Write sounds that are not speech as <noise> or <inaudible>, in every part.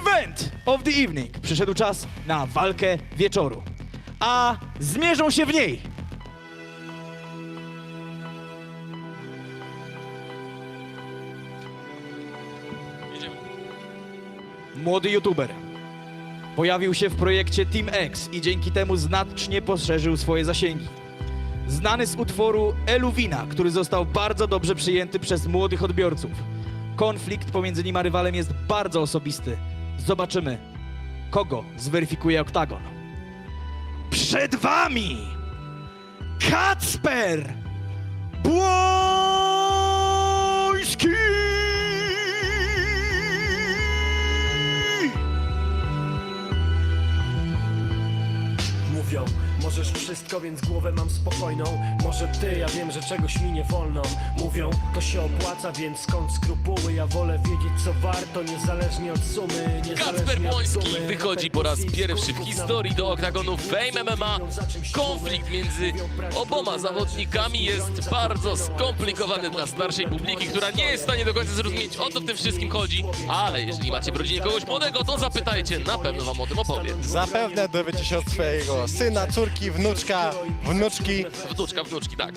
event of the evening. Przyszedł czas na walkę wieczoru. A zmierzą się w niej młody youtuber. Pojawił się w projekcie Team X i dzięki temu znacznie poszerzył swoje zasięgi. Znany z utworu Eluwina, który został bardzo dobrze przyjęty przez młodych odbiorców. Konflikt pomiędzy nim a rywalem jest bardzo osobisty. Zobaczymy, kogo zweryfikuje Oktagon. Przed wami Kacper Błoński! Możesz wszystko, więc głowę mam spokojną Może ty, ja wiem, że czegoś mi nie wolno Mówią, to się opłaca, więc skąd skrupuły Ja wolę wiedzieć, co warto, niezależnie od sumy Kacper niezależnie od Błoński sumy. wychodzi po raz pierwszy w historii do oktagonu Fame MMA. Konflikt między oboma zawodnikami jest bardzo skomplikowany dla starszej publiki, która nie jest w stanie do końca zrozumieć o co w tym wszystkim chodzi. Ale jeżeli macie w rodzinie kogoś młodego, to zapytajcie, na pewno wam o tym opowie. Zapewne dowiecie się od swojego syna, córki, wnuczka, wnuczki. Wnuczka, wnuczki, tak.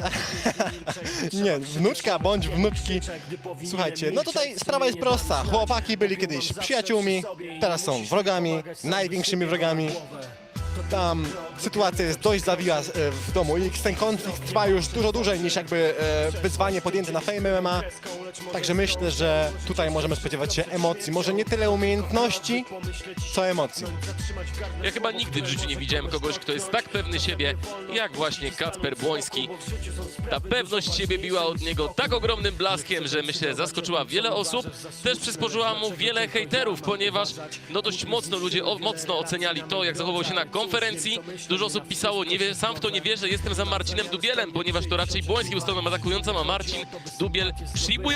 <laughs> Nie, wnuczka bądź wnuczki. Słuchajcie, no tutaj sprawa jest prosta. Chłopaki byli kiedyś przyjaciółmi, teraz są wrogami, największymi wrogami. Tam sytuacja jest dość zawiła e, w domu X. Ten konflikt trwa już dużo dłużej niż jakby e, wyzwanie podjęte na Fame MMA. Także myślę, że tutaj możemy spodziewać się emocji. Może nie tyle umiejętności, co emocji. Ja chyba nigdy w życiu nie widziałem kogoś, kto jest tak pewny siebie, jak właśnie Kacper Błoński. Ta pewność siebie biła od niego tak ogromnym blaskiem, że myślę zaskoczyła wiele osób. Też przysporzyła mu wiele hejterów, ponieważ no dość mocno ludzie o, mocno oceniali to, jak zachował się na konferencji. Dużo osób pisało, nie wie, sam w to nie wierzę, jestem za Marcinem Dubielem, ponieważ to raczej Błoński był stroną atakującą, a Marcin Dubiel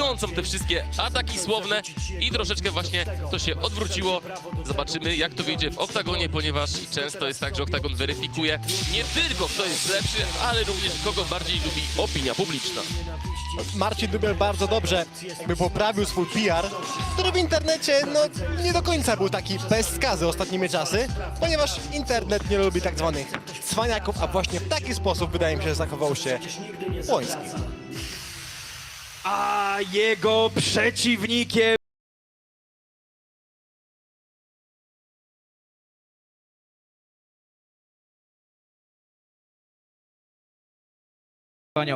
przyjmującą te wszystkie ataki słowne i troszeczkę właśnie to się odwróciło. Zobaczymy, jak to wyjdzie w oktagonie, ponieważ często jest tak, że oktagon weryfikuje nie tylko kto jest lepszy, ale również kogo bardziej lubi opinia publiczna. Marcin Dubiel bardzo dobrze jakby poprawił swój PR, który w internecie no, nie do końca był taki bez skazy ostatnimi czasy, ponieważ internet nie lubi tak zwanych cwaniaków, a właśnie w taki sposób wydaje mi się, zachował się Błoński. A jego przeciwnikiem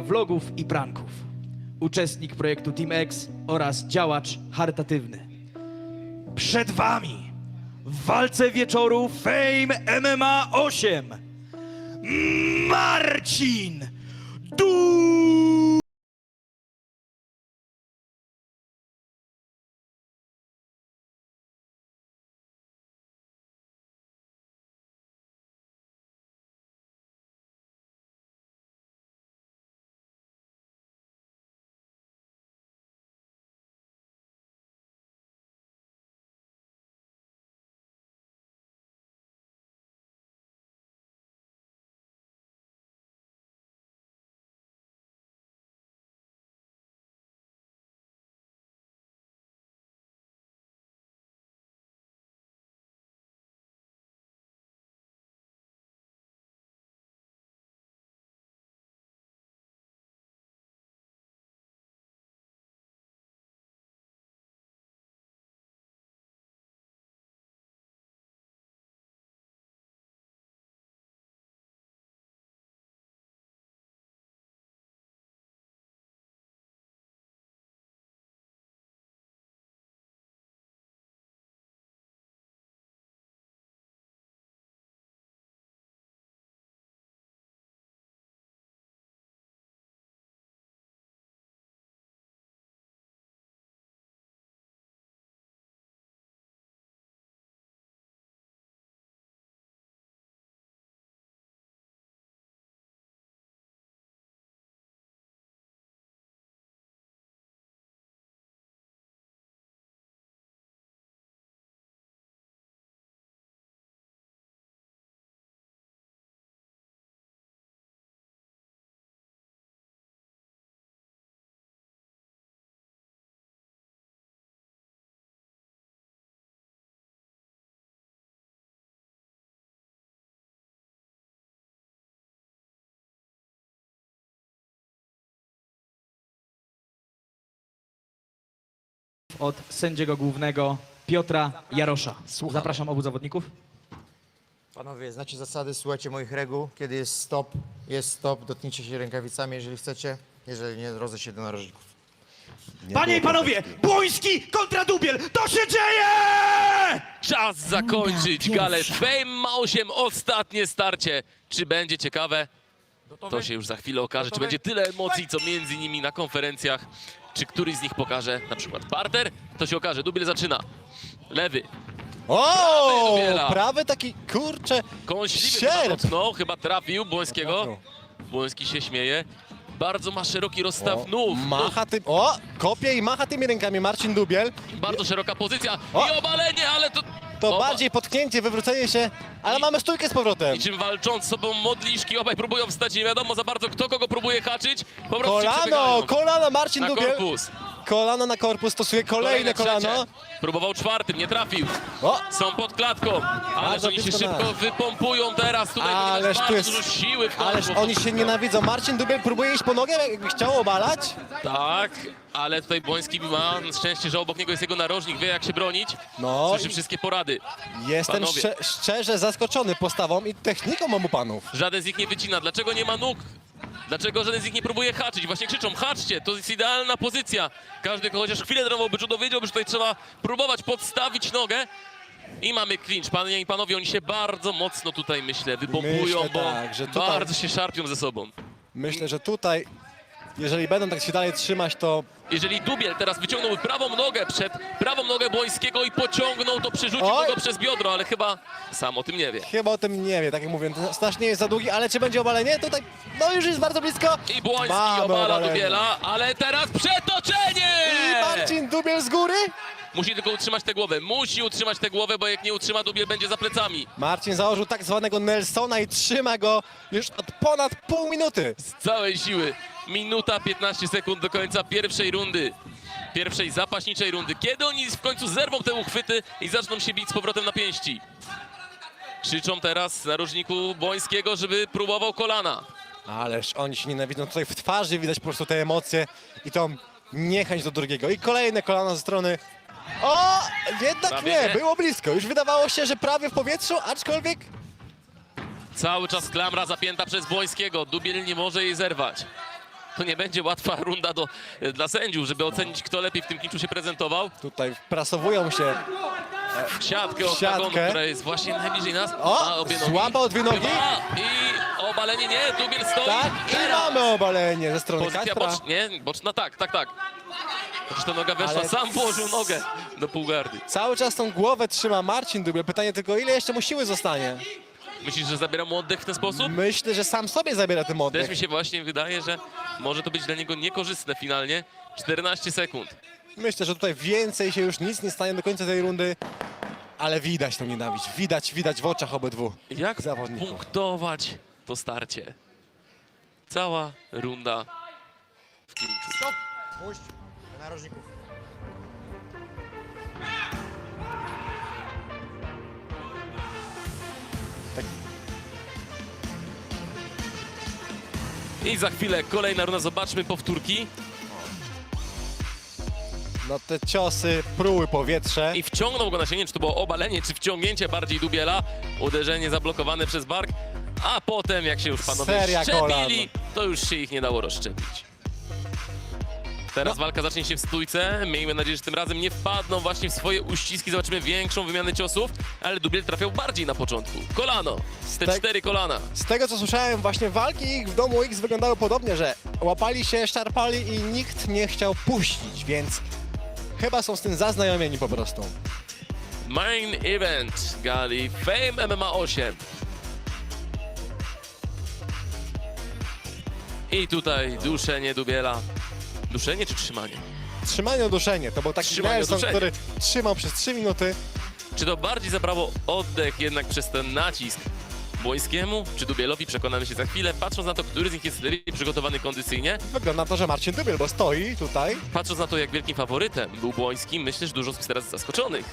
vlogów i pranków. Uczestnik projektu Team X oraz działacz charytatywny. Przed wami w walce wieczoru Fame MMA 8 Marcin Du od sędziego głównego Piotra Jarosza. Zapraszam obu zawodników. Panowie, znacie zasady, słuchajcie moich reguł. Kiedy jest stop, jest stop, dotknijcie się rękawicami, jeżeli chcecie. Jeżeli nie, drodze się do narożników. Panie i panowie, Błoński kontra Dubiel, to się dzieje! Czas zakończyć galę. Fame ma 8, ostatnie starcie. Czy będzie ciekawe? To się już za chwilę okaże. Czy będzie tyle emocji, co między nimi na konferencjach? Czy któryś z nich pokaże na przykład parter? To się okaże. Dubiel zaczyna. Lewy. O! Dubiela. Prawy taki, kurczę, Kąśliwy chyba Sierp. dotknął, chyba trafił Błońskiego. Błoński się śmieje. Bardzo ma szeroki rozstaw o, nóg. macha tym, o, kopie i macha tymi rękami Marcin Dubiel. Bardzo szeroka pozycja O. i obalenie, ale to... To Oba- bardziej potknięcie, wywrócenie się, ale mamy stójkę z powrotem. Niczym walcząc z sobą modliszki, obaj próbują wstać, nie wiadomo za bardzo kto kogo próbuje haczyć. Po prostu się Kolano, kolano Marcin na Dubiel. korpus. Kolano na korpus, stosuje kolejne kolano. trzecie. Próbował czwartym, nie trafił. O, Są pod klatką, ale Bardzo oni się blisko szybko wypompują teraz. Tutaj Ależ ponieważ tu bardzo jest- dużo siły w ależ korpus. oni się nienawidzą. Marcin Dubiel próbuje iść po nogę, jakby chciał obalać. Tak, ale tutaj Błoński ma szczęście, że obok niego jest jego narożnik, wie jak się bronić. No Słyszy i- wszystkie porady. Jestem Panowie. szcze szczerze zaskoczony postawą i techniką obu panów. Żaden z nich nie wycina. Dlaczego nie ma nóg? Dlaczego żaden z nich nie próbuje haczyć? Właśnie krzyczą, haczcie, to jest idealna pozycja. Każdy, kto chociaż chwilę trenował byczu, dowiedziałby, że tutaj trzeba próbować podstawić nogę. I mamy clinch. Panie i panowie, oni się bardzo mocno tutaj, myślę, wypompują, Myślę bo tak, że tutaj- bardzo się szarpią ze sobą. Myślę, że tutaj, jeżeli będą tak się dalej trzymać, to Jeżeli Dubiel teraz wyciągnął prawą nogę przed prawą nogę Błońskiego i pociągnął, to przerzucił Oj. go przez biodro, ale chyba sam o tym nie wie. chyba o tym nie wie. Tak jak mówię, ten nie jest za długi, ale czy będzie obalenie? Tutaj, no już jest bardzo blisko. I Błoński Mamy obala obalenie. Dubiela, ale teraz przetoczenie! I Marcin Dubiel z góry. Musi tylko utrzymać tę głowę. Musi utrzymać tę głowę, bo jak nie utrzyma, Dubiel będzie za plecami. Marcin założył tak zwanego Nelsona i trzyma go już od ponad pół minuty. Z całej siły. Minuta 15 sekund do końca pierwszej rundy. Pierwszej zapaśniczej rundy. Kiedy oni w końcu zerwą te uchwyty i zaczną się bić z powrotem na pięści? Krzyczą teraz narożniku Błońskiego, żeby próbował kolana. Ależ oni się nienawidzą. Tutaj w twarzy widać po prostu te emocje i tą niechęć do drugiego. I kolejne kolano ze strony... O! Jednak Prawie nie, nie. było blisko. Już wydawało się, że prawie w powietrzu, aczkolwiek Cały czas klamra zapięta przez Błońskiego. Dubiel nie może jej zerwać. To nie będzie łatwa runda do, dla sędziów, żeby ocenić, kto lepiej w tym kiczu się prezentował. tutaj prasowują się. w siatkę W oktagonu, siatkę. która jest właśnie najbliżej nas. O, Ma obie nogi. złapał dwie nogi. Chyba. I obalenie nie, Dubiel stoi. Tak, i Teraz. mamy obalenie ze strony Pozycja Kacpra. boczna, nie, boczna, tak, tak, tak. Chociaż ta noga weszła, Ale- sam położył nogę do półgardy. Cały czas tą głowę trzyma Marcin Dubiel. Pytanie tylko, ile jeszcze mu siły zostanie? Myślisz, że zabiera mu oddech w ten sposób? Myślę, że sam sobie zabiera ten Też oddech. mi się właśnie wydaje, że może to być dla niego niekorzystne finalnie. 14 sekund. Myślę, że tutaj więcej się już nic nie stanie do końca tej rundy. Ale widać tą nienawiść. Widać, widać w oczach obydwu Jak zawodników. punktować to starcie? Cała runda w klinczu. Stop! Puść do narożników. I za chwilę kolejna runda, zobaczmy powtórki. No te ciosy pruły powietrze. I wciągnął go na siebie, nie wiem, czy to było obalenie, czy wciągnięcie bardziej Dubiela. Uderzenie zablokowane przez bark. A potem, jak się już panowie Seria szczepili, to już się ich nie dało rozszczepić. Teraz walka zacznie się w stójce. Miejmy nadzieję, że tym razem nie wpadną właśnie w swoje uściski. Zobaczymy większą wymianę ciosów, ale Dubiel trafiał bardziej na początku. Kolano. Te Tak. cztery kolana. Z tego co słyszałem, właśnie walki ich w domu X wyglądały podobnie, że łapali się, szarpali i nikt nie chciał puścić, więc chyba są z tym zaznajomieni po prostu. Main event gali Fame MMA 8. I tutaj duszenie Dubiela. Duszenie czy trzymanie? Trzymanie uduszenie, to był taki Trzymanie Nelson, uduszenie. który trzymał przez 3 minuty. Czy to bardziej zabrało oddech jednak przez ten nacisk Błońskiemu, czy Dubielowi? Przekonamy się za chwilę. Patrząc na to, który z nich jest lepiej przygotowany kondycyjnie, Wygląda na to, że Marcin Dubiel, bo stoi tutaj. patrząc na to, jak wielkim faworytem był Błoński, myślę, że dużo jest teraz zaskoczonych.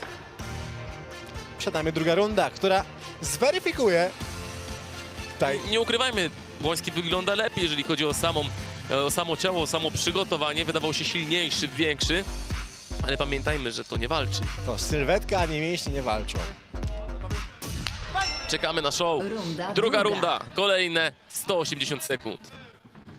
Przed nami druga runda, która zweryfikuje tutaj Nie ukrywajmy, Błoński wygląda lepiej, jeżeli chodzi o, samą, samo ciało, samo przygotowanie. Wydawał się silniejszy, większy. Ale pamiętajmy, że to nie walczy. To sylwetka, ani mięśnie nie walczą. Czekamy na show. Runda Druga druga. runda, kolejne 180 sekund.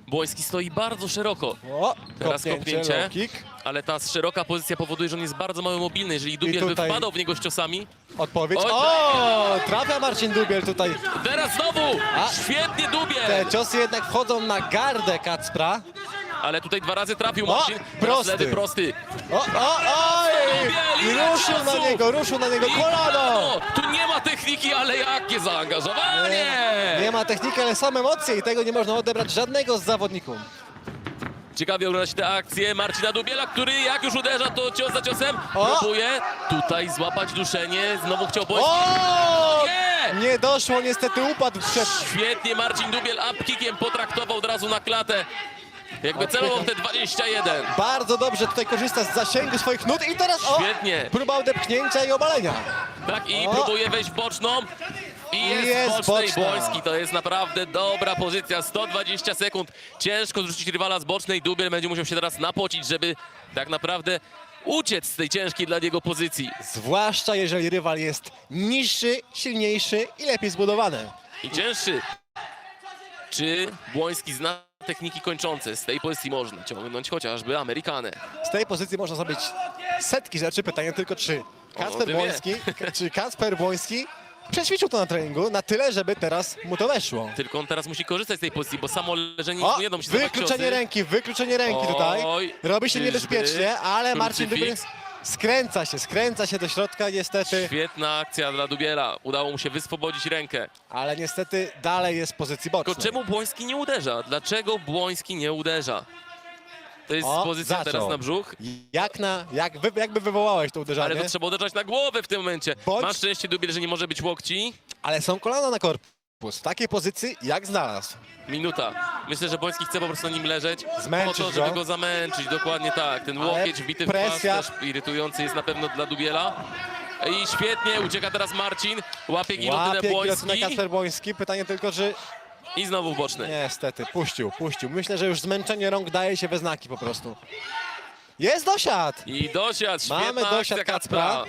Błoński stoi bardzo szeroko, O, Teraz kopnięcie, kopnięcie. low kick. Ale ta szeroka pozycja powoduje, że on jest bardzo mało mobilny. Jeżeli Dubiel by tutaj- wpadał w niego z ciosami, Odpowiedź. Oj, O, trafia Marcin Dubiel tutaj. teraz znowu! A. Świetnie Te Dubiel! ciosy jednak wchodzą na gardę Kacpra. Ale tutaj dwa razy trafił O, Marcin. Teraz prosty. Lewy prosty. O, o, oj! Dubiel, ile ruszył na ciosów! niego, ruszył na niego I kolano! Tu nie ma techniki, ale jakie zaangażowanie! Nie ma techniki, ale są emocje i tego nie można odebrać żadnego z zawodników. Ciekawie ogląda się te akcje Marcina Dubiela, który jak już uderza, to cios za ciosem O! próbuje tutaj złapać duszenie. Znowu chciał Błoński. O! Nie! Nie doszło, niestety upadł przed... Świetnie Marcin Dubiel upkickiem potraktował od razu na klatę. Jakby celował w te 21. Bardzo dobrze tutaj korzysta z zasięgu swoich nóg i teraz o! Świetnie. Próba odepchnięcia i obalenia. Tak i O! próbuje wejść w boczną. I jest, Jest bocznej boczna. Błoński. To jest naprawdę dobra pozycja. 120 sekund. Ciężko zrzucić rywala z bocznej. Dubiel będzie musiał się teraz napocić, żeby tak naprawdę uciec z tej ciężkiej dla niego pozycji. Zwłaszcza jeżeli rywal jest niższy, silniejszy i lepiej zbudowany. I cięższy. Czy Błoński zna techniki kończące? Z tej pozycji można ciągnąć chociażby Amerykanę. Z tej pozycji można zrobić setki rzeczy. Pytanie tylko, czy O Kacper tym Błoński, czy Kacper Błoński przećwiczył to na treningu na tyle, żeby teraz mu to weszło. Tylko on teraz musi korzystać z tej pozycji, bo samo leżenie O, nie jedną się dawać wykluczenie ciosy. ręki, wykluczenie ręki tutaj. Oj, Robi się czyżby? niebezpiecznie, ale Marcin Dubiel Krucyfiks? skręca się, skręca się do środka niestety, Świetna akcja dla Dubiela. Udało mu się wyswobodzić rękę. ale niestety dalej jest w pozycji Tylko bocznej. czemu Błoński nie uderza? Dlaczego Błoński nie uderza? To jest O, pozycja zaczął. teraz na brzuch, Jak na, jak wy, jakby wywołałeś to uderzanie, ale ale, to trzeba uderzać na głowę w tym momencie. Bądź- Ma szczęście Dubiel, że nie może być łokci. są kolana na korpus. W takiej pozycji jak znalazł. Minuta. Myślę, że Błoński chce po prostu na nim leżeć. Zmęczyć po to, żeby go. go zamęczyć. Dokładnie tak. Ten Ale łokieć wbity w presja- pas też irytujący jest na pewno dla Dubiela. I świetnie, ucieka teraz Marcin. Łapie gilotynę Łapie gilotynę. Kacper Błoński. Pytanie tylko, czy I znowu w boczny. Niestety, puścił, puścił. Myślę, że już zmęczenie rąk daje się we znaki po prostu. Jest dosiad! I dosiad, świetna Mamy dosiad akcja Kacpra.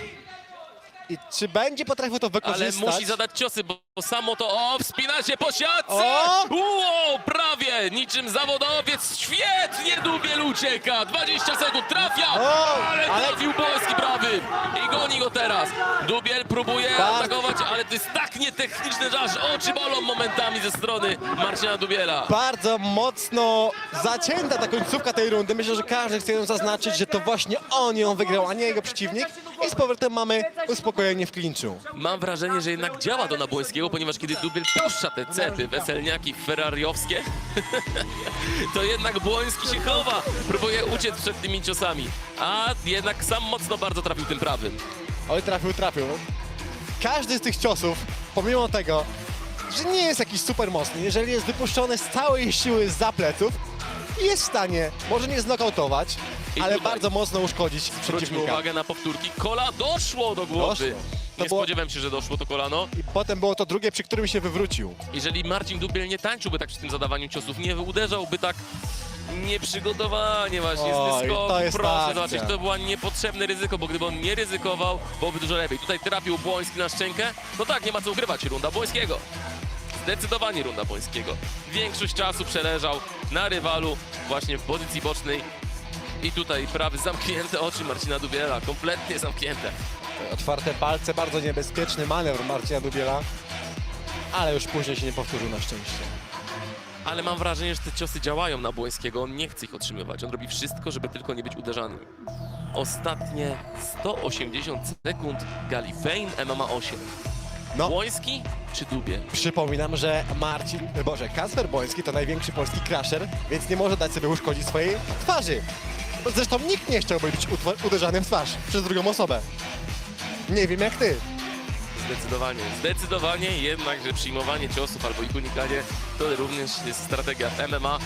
I czy będzie potrafił to Ale wykorzystać? musi zadać ciosy, bo bo samo to... O, wspina się po siatce! O! Prawie! Niczym zawodowiec. Świetnie Dubiel ucieka. 20 sekund, trafia! O, ale, ale- trafił Polski prawy. I goni go teraz. Dubiel próbuje Tak. atakować, ale to jest tak nietechniczne, że aż oczy bolą momentami ze strony Marcina Dubiela. Bardzo mocno zacięta ta końcówka tej rundy. Myślę, że każdy chce ją zaznaczyć, że to właśnie on ją wygrał, a nie jego przeciwnik. I z powrotem mamy uspokojenie w klinczu. Mam wrażenie, że jednak działa to na Błońskiego, ponieważ kiedy Dubiel puszcza te cepy weselniaki ferrariowskie, <laughs> to jednak Błoński się chowa, próbuje uciec przed tymi ciosami, a jednak sam mocno bardzo trafił tym prawym. Oj, trafił, trafił. Każdy z tych ciosów, pomimo tego, że nie jest jakiś super mocny, jeżeli jest wypuszczony z całej siły z pleców, jest w stanie, może nie znokautować, I ale tutaj- bardzo mocno uszkodzić Zwróćmy przeciwnika. uwagę na powtórki. Kola doszło do głowy. Doszło. To Nie było- spodziewałem się, że doszło to kolano. I potem było to drugie, przy którym się wywrócił. Jeżeli Marcin Dubiel nie tańczyłby tak przy tym zadawaniu ciosów, nie uderzałby tak nieprzygotowanie właśnie Oj, z to dyskoku, jest proszę akcja. zobaczyć, to było niepotrzebne ryzyko, bo gdyby on nie ryzykował, byłoby dużo lepiej. Tutaj trafił Błoński na szczękę, no tak, nie ma co ukrywać, runda Błońskiego. Zdecydowanie runda Błońskiego. Większość czasu przeleżał na rywalu właśnie w pozycji bocznej i tutaj prawy zamknięte oczy Marcina Dubiela, kompletnie zamknięte. Otwarte palce, bardzo niebezpieczny manewr Marcina Dubiela, ale już później się nie powtórzył na szczęście. Ale mam wrażenie, że te ciosy działają na Błońskiego. On nie chce ich otrzymywać. On robi wszystko, żeby tylko nie być uderzanym. Ostatnie 180 sekund Gali Fein MMA 8. No. Błoński czy Dubie? Przypominam, że Marcin, Boże, Kasper Boński to największy polski crusher, więc nie może dać sobie uszkodzić swojej twarzy. Zresztą nikt nie chciałby być utwa- uderzany w twarz przez drugą osobę. Nie wiem jak ty. Zdecydowanie. Zdecydowanie jednak, że przyjmowanie ciosów albo ich unikanie to również jest strategia MMA,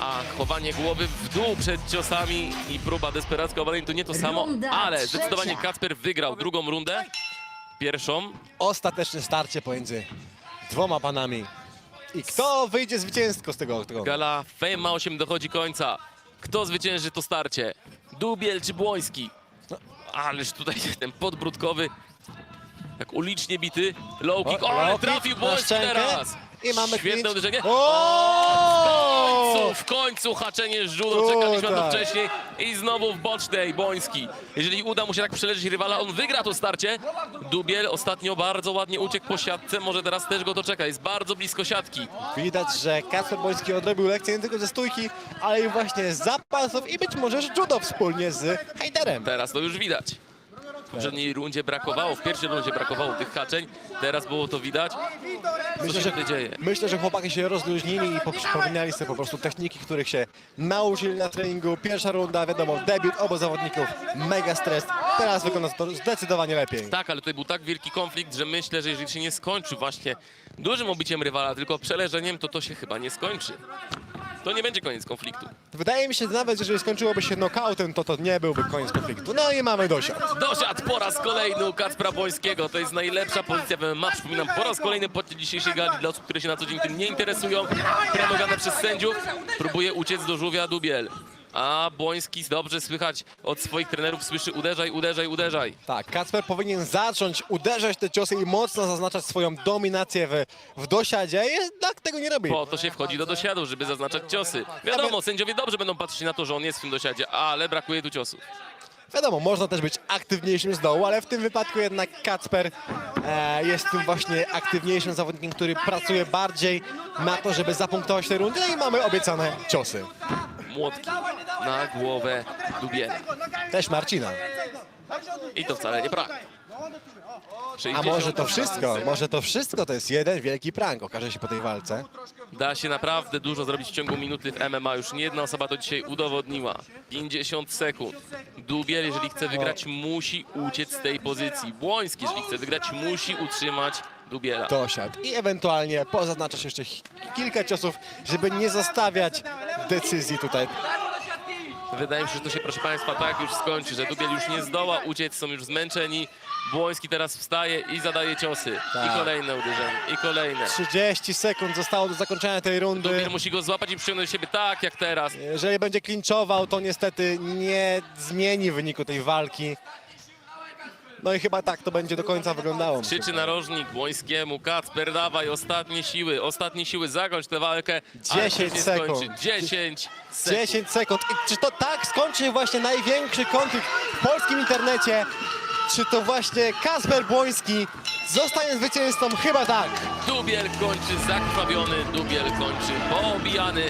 a chowanie głowy w dół przed ciosami i próba desperacka obalenia to nie to samo, Runda ale trzecia. zdecydowanie Kacper wygrał drugą rundę. Pierwszą Ostateczne starcie pomiędzy dwoma panami. I kto wyjdzie zwycięsko z tego? tego? Gala Fame 8 dochodzi końca. Kto zwycięży to starcie? Dubiel czy Błoński? No, Ależ tutaj ten podbródkowy, jak ulicznie bity, low kick, O, o, ale low kick trafił na Błoński szczękę. teraz. I mamy Świetne clinch. uderzenie. O! końcu, w końcu haczenie żudo, czekaliśmy na to wcześniej i znowu w bocznej Boński. Jeżeli uda mu się tak przeleżyć rywala, on wygra to starcie. Dubiel ostatnio bardzo ładnie uciekł po siatce, może teraz też go to czeka, jest bardzo blisko siatki. Widać, że Kacper Boński odrobił lekcję nie tylko ze stójki, ale i właśnie z zapasów i być może z judo wspólnie z Heiderem. Teraz to już widać. W poprzedniej rundzie brakowało, w pierwszej rundzie brakowało tych haczeń, teraz było to widać. Co Myślę, się że, tutaj dzieje? myślę, że chłopaki się rozluźnili i poprzypominali sobie po prostu techniki, których się nauczyli na treningu. Pierwsza runda, wiadomo, debiut obu zawodników, mega stres. Teraz wygląda to zdecydowanie lepiej. Tak, ale tutaj był tak wielki konflikt, że myślę, że jeżeli się nie skończy właśnie dużym obiciem rywala, tylko przeleżeniem, to to się chyba nie skończy. To nie będzie koniec konfliktu. Wydaje mi się, że nawet jeżeli skończyłoby się knockoutem, to to nie byłby koniec konfliktu. No i mamy dosiad. Dosiadł po raz kolejny u Kacpra Bońskiego. To jest najlepsza pozycja w MMA. Przypominam, po raz kolejny podczas dzisiejszej gali dla osób, które się na co dzień tym nie interesują. Promogane przez sędziów. Próbuje uciec do żółwia Dubiel. A Boński dobrze słychać od swoich trenerów słyszy uderzaj, uderzaj, uderzaj. Tak, Kacper powinien zacząć uderzać te ciosy i mocno zaznaczać swoją dominację w, w dosiadzie, jednak tego nie robi. Po to się wchodzi do dosiadu, żeby zaznaczać ciosy. Wiadomo, sędziowie dobrze będą patrzeć na to, że on jest w tym dosiadzie, ale brakuje tu ciosów. Wiadomo, można też być aktywniejszym z dołu, ale w tym wypadku jednak Kacper e, jest tym właśnie aktywniejszym zawodnikiem, który pracuje bardziej na to, żeby zapunktować te rundy no i mamy obiecane ciosy. Młotki na głowę Dubiela. Też Marcina. I to wcale nie prank. A 60. może to wszystko, może to wszystko to jest jeden wielki prank, okaże się po tej walce. Da się naprawdę dużo zrobić w ciągu minuty w MMA. Już nie jedna osoba to dzisiaj udowodniła. 50 sekund. Dubiel, jeżeli chce wygrać, musi uciec z tej pozycji. Błoński, jeżeli chce wygrać, musi utrzymać Dubiela. Dosiad i ewentualnie pozaznaczasz jeszcze kilka ciosów, żeby nie zostawiać decyzji tutaj. Wydaje mi się, że to się, proszę Państwa, tak już skończy, że Dubiel już nie zdoła uciec, są już zmęczeni. Błoński teraz wstaje i zadaje ciosy. Tak. I kolejne uderzenie, i kolejne. 30 sekund zostało do zakończenia tej rundy. Dubiel musi go złapać i przyciągnąć do siebie tak jak teraz. Jeżeli będzie klinczował, to niestety nie zmieni wyniku tej walki. No i chyba tak to będzie do końca wyglądało. Krzyczy narożnik Błońskiemu, Kacper, dawaj, ostatnie siły, ostatnie siły, zakończ tę walkę. ale 10 się nie sekund. skończy. 10 sekund. 10 sekund. I czy to tak skończy właśnie największy konflikt w polskim internecie? Czy to właśnie Kasper Błoński zostanie zwycięzcą? Chyba tak. Dubiel kończy zakrwawiony, Dubiel kończy poobijany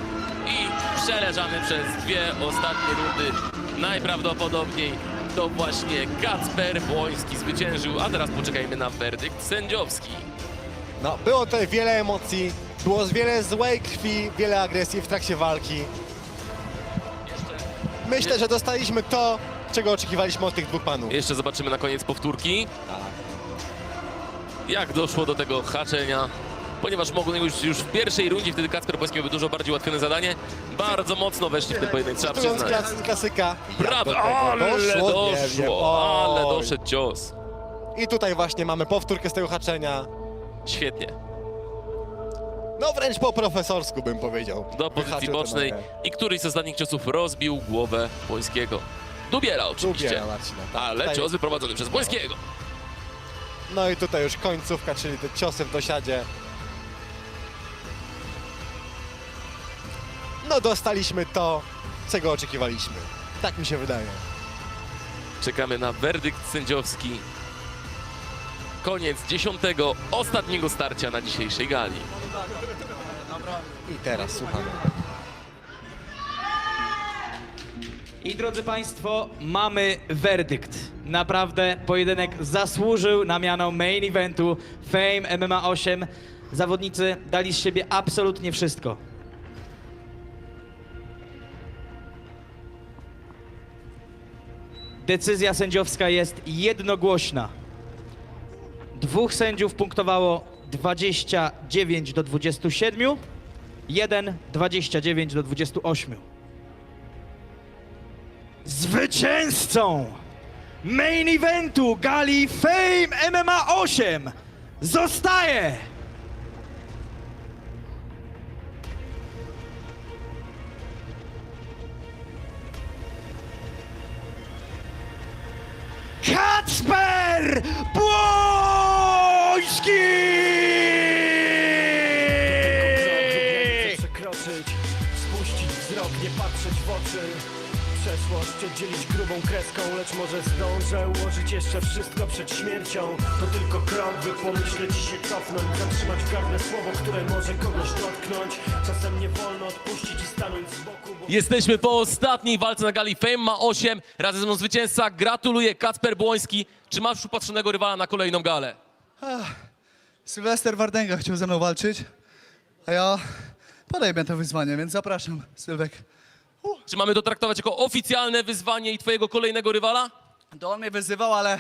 i przeleżany przez dwie ostatnie rundy. Najprawdopodobniej to właśnie Kacper Błoński zwyciężył, a teraz poczekajmy na werdykt sędziowski. No, było tutaj wiele emocji, było wiele złej krwi, wiele agresji w trakcie walki. Myślę, że dostaliśmy to, czego oczekiwaliśmy od tych dwóch panów. Jeszcze zobaczymy na koniec powtórki. Jak doszło do tego haczenia? Ponieważ mogłem już, już w pierwszej rundzie, wtedy Kacper Błoński miałby dużo bardziej ułatwione zadanie, bardzo mocno weszli w ten pojedynek, trzeba Cytując przyznać. klas- klasyka. Brawo, ale doszło? Nie wiem. doszło, ale Oj. doszedł cios. I tutaj właśnie mamy powtórkę z tego haczenia. Świetnie. No wręcz po profesorsku bym powiedział. Do pozycji Wyhaczył tę bocznej nogę. i któryś z ostatnich ciosów rozbił głowę Błońskiego. Dubiela oczywiście, Marcina. tak. ale Tutaj- cios wyprowadzony przez Błońskiego. No i tutaj już końcówka, czyli te ciosy w dosiadzie. No dostaliśmy to, czego oczekiwaliśmy. Tak mi się wydaje. Czekamy na werdykt sędziowski. Koniec dziesiątego, ostatniego starcia na dzisiejszej gali. I teraz słuchamy. I drodzy Państwo, mamy werdykt. Naprawdę pojedynek zasłużył na miano main eventu Fame MMA 8. Zawodnicy dali z siebie absolutnie wszystko. Decyzja sędziowska jest jednogłośna. Dwóch sędziów punktowało 29 do 27, jeden 29 do 28. Zwycięzcą main eventu gali Fame MMA 8 zostaje Sylwester Błoński! przekroczyć Spuścić wzrok, nie patrzeć w oczy Przeszłość oddzielić grubą kreską Lecz może zdążę ułożyć jeszcze wszystko przed śmiercią To tylko krok, by pomyśleć i się cofnąć Zatrzymać słowo, które może kogoś dotknąć Czasem nie wolno odpuścić i stanąć z boku bo... Jesteśmy po ostatniej walce na gali Fame ma 8. Razem ze mną zwycięzca. Gratuluję Kacper Błoński. Czy masz upatrzonego rywala na kolejną galę? Sylwester Wardęga chciał ze mną walczyć, a ja podejmę to wyzwanie, więc zapraszam, Sylwek. Czy mamy to traktować jako oficjalne wyzwanie i twojego kolejnego rywala? To on mnie wyzywał, ale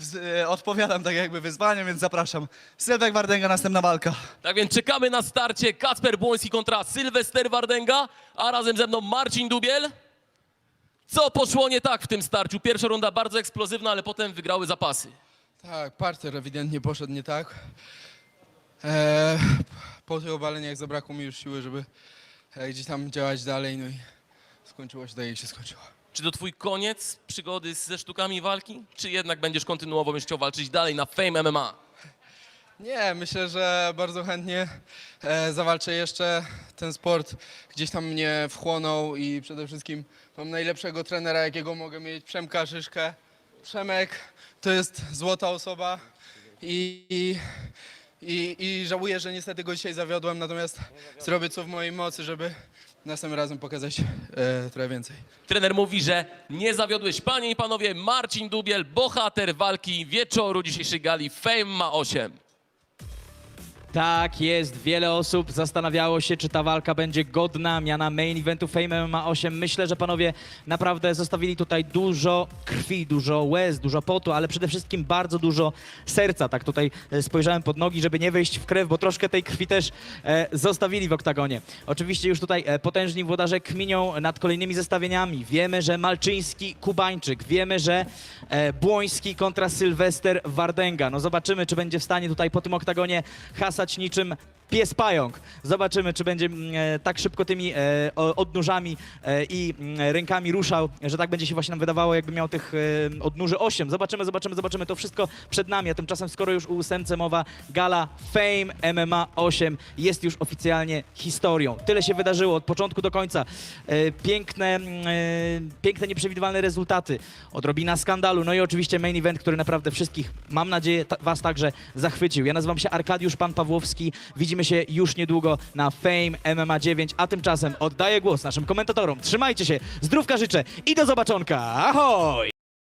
wz- e, odpowiadam tak jakby wyzwanie, więc zapraszam. Sylwek Wardęga, następna walka. Tak więc czekamy na starcie Kacper Błoński kontra Sylwester Wardęga, a razem ze mną Marcin Dubiel. Co poszło nie tak w tym starciu? Pierwsza runda bardzo eksplozywna, ale potem wygrały zapasy. Tak, parter ewidentnie poszedł nie tak. E, po tych obaleniach zabrakło mi już siły, żeby e, gdzieś tam działać dalej, no i skończyło się jak się skończyło. Czy to twój koniec przygody ze sztukami walki? Czy jednak będziesz kontynuował, będziesz chciał walczyć dalej na Fame MMA? Nie, myślę, że bardzo chętnie e, zawalczę jeszcze. Ten sport gdzieś tam mnie wchłonął i przede wszystkim mam najlepszego trenera, jakiego mogę mieć, Przemka Szyszkę. Przemek to jest złota osoba i, i, i, i żałuję, że niestety go dzisiaj zawiodłem, natomiast zrobię co w mojej mocy, żeby następnym razem pokazać e, trochę więcej. Trener mówi, że nie zawiodłeś. Panie i panowie, Marcin Dubiel, bohater walki wieczoru dzisiejszej gali Fame ma 8. Tak jest, wiele osób zastanawiało się, czy ta walka będzie godna miana main eventu Fame MMA 8. Myślę, że panowie naprawdę zostawili tutaj dużo krwi, dużo łez, dużo potu, ale przede wszystkim bardzo dużo serca. Tak tutaj e, spojrzałem pod nogi, żeby nie wejść w krew, bo troszkę tej krwi też e, zostawili w oktagonie. Oczywiście już tutaj e, potężni włodarze kminią nad kolejnymi zestawieniami. Wiemy, że Malczyński, Kubańczyk, wiemy, że e, Błoński kontra Sylwester Wardęga. No zobaczymy, czy będzie w stanie tutaj po tym oktagonie hasać niczym pies pająk. Zobaczymy, czy będzie mm, e, tak szybko tymi e, o- odnóżami e, i mm, rękami ruszał, że tak będzie się właśnie nam wydawało, jakby miał tych e, odnóży 8. Zobaczymy, zobaczymy, zobaczymy. To wszystko przed nami, a tymczasem, skoro już u ósemce mowa, gala Fame MMA 8 jest już oficjalnie historią. Tyle się wydarzyło od początku do końca. E, piękne, mm, piękne, nieprzewidywalne rezultaty. Odrobina skandalu, no i oczywiście main event, który naprawdę wszystkich, mam nadzieję, was także zachwycił. Ja nazywam się Arkadiusz Pan Pawłowski. Widzimy się już niedługo na Fame MMA 9, a tymczasem oddaję głos naszym komentatorom. Trzymajcie się, zdrówka życzę i do zobaczonka. Ahoj!